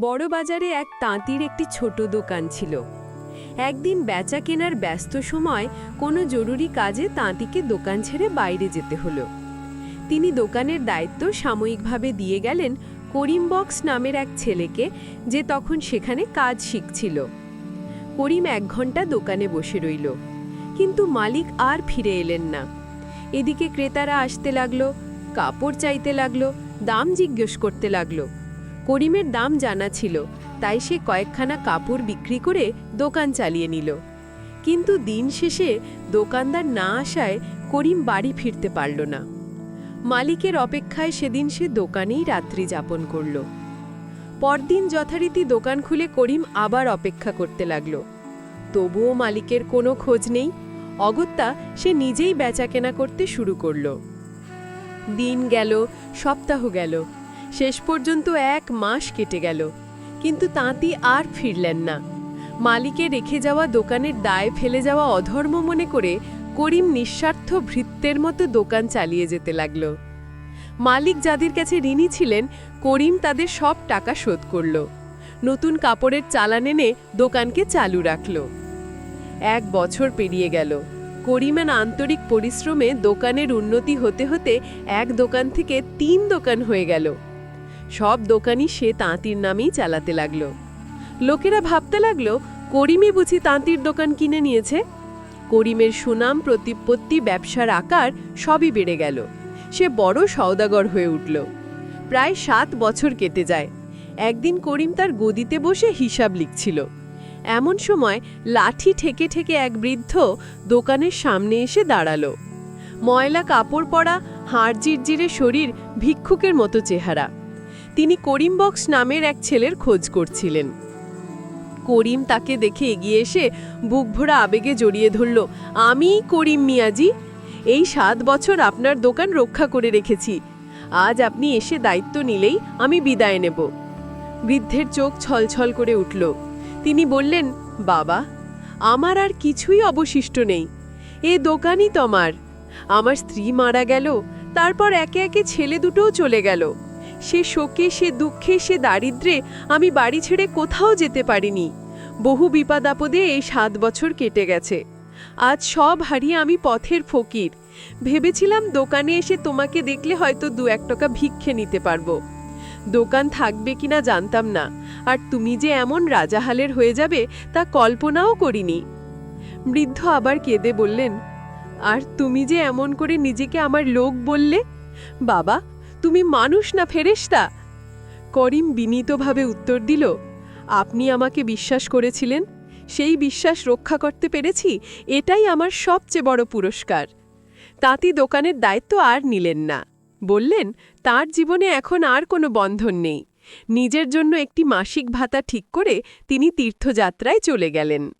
বড় বাজারে এক তাঁতির একটি ছোট দোকান ছিল। একদিন বেচা কেনার ব্যস্ত সময় কোনো জরুরি কাজে তাঁতিকে দোকান ছেড়ে বাইরে যেতে হলো। তিনি দোকানের দায়িত্ব সাময়িকভাবে দিয়ে গেলেন করিম বক্স নামের এক ছেলেকে, যে তখন সেখানে কাজ শিখছিল। করিম এক ঘণ্টা দোকানে বসে রইল। কিন্তু মালিক আর ফিরে এলেন না। এদিকে ক্রেতারা আসতে লাগল, কাপড় চাইতে লাগল, দাম জিজ্ঞেস করতে লাগল। করিমের দাম জানা ছিল, তাই সে কয়েকখানা কাপড় বিক্রি করে দোকান চালিয়ে নিল। কিন্তু দিন শেষে দোকানদার না আসায় করিম বাড়ি ফিরতে পারল না। মালিকের অপেক্ষায় সেদিন সে দোকানেই রাত্রি যাপন করল। পরদিন যথারীতি দোকান খুলে করিম আবার অপেক্ষা করতে লাগল। তবুও মালিকের কোনো খোঁজ নেই, অগত্যা সে নিজেই বেচাকেনা করতে শুরু করল। দিন গেল, সপ্তাহ গেল শেষ পর্যন্ত এক মাস কেটে গেল। কিন্তু তাঁতি আর ফিরলেন না। মালিকে রেখে যাওয়া দোকানের দায় ফেলে যাওয়া অধর্ম মনে করে করিম নিঃস্বার্থ ভৃত্যের মতো দোকান চালিয়ে যেতে লাগল। মালিক যাদের কাছে ঋণী ছিলেন, করিম তাদের সব টাকা শোধ করল। নতুন কাপড়ের চালান এনে দোকানকে চালু রাখল। এক বছর পেরিয়ে গেল। করিমের আন্তরিক পরিশ্রমে দোকানের উন্নতি হতে হতে এক দোকান থেকে তিন দোকান হয়ে গেল। সব দোকানই সে তাঁতির নামেই চালাতে লাগল। লোকেরা ভাবতে লাগল, করিমই বুঝি তাঁতির দোকান কিনে নিয়েছে। করিমের সুনাম, প্রতিপত্তি, ব্যবসার আকার সবই বেড়ে গেল। সে বড় সওদাগর হয়ে উঠল। প্রায় সাত বছর কেটে যায়। একদিন করিম তার গদিতে বসে হিসাব লিখছিল। এমন সময় লাঠি ঠেকে ঠেকে এক বৃদ্ধ দোকানের সামনে এসে দাঁড়াল। ময়লা কাপড় পরা, হাড় জিরজিরে শরীর ভিক্ষুকের মতো চেহারা। তিনি করিম বক্স নামের এক ছেলের খোঁজ করছিলেন। করিম তাকে দেখে এগিয়ে এসে বুক ভরা আবেগে জড়িয়ে ধরল, আমি করিম মিয়াজি, এই সাত বছর আপনার দোকান রক্ষা করে রেখেছি। আজ আপনি এসে দায়িত্ব নিলেই আমি বিদায় নেব। বৃদ্ধের চোখ ছলছল করে উঠল। তিনি বললেন, বাবা, আমার আর কিছুই অবশিষ্ট নেই। এ দোকানই তোমার আমার স্ত্রী মারা গেল, তারপর একে একে ছেলে দুটোও চলে গেল। সে শোকে, সে দুঃখে, সে দারিদ্রে আমি বাড়ি ছেড়ে কোথাও যেতে পারিনি। বহু বিপদ আপদে এই সাত বছর কেটে গেছে। আজ সব হারিয়ে আমি পথের ফকির। ভেবেছিলাম দোকানে এসে তোমাকে দেখলে হয়তো দু এক টাকা ভিক্ষে নিতে পারব। দোকান থাকবে কিনা জানতাম না, আর তুমি যে এমন রাজাহালের হয়ে যাবে তা কল্পনাও করিনি। বৃদ্ধ আবার কেঁদে বললেন, আর তুমি যে এমন করে নিজেকে আমার লোক বললে? বাবা তুমি মানুষ না ফেরেশতা? করিম বিনীতভাবে উত্তর দিল, আপনি আমাকে বিশ্বাস করেছিলেন, সেই বিশ্বাস রক্ষা করতে পেরেছি, এটাই আমার সবচেয়ে বড় পুরস্কার। তাঁতি দোকানের দায়িত্ব আর নিলেন না। বললেন, তার জীবনে এখন আর কোনো বন্ধন নেই। নিজের জন্য একটি মাসিক ভাতা ঠিক করে তিনি তীর্থযাত্রায় চলে গেলেন।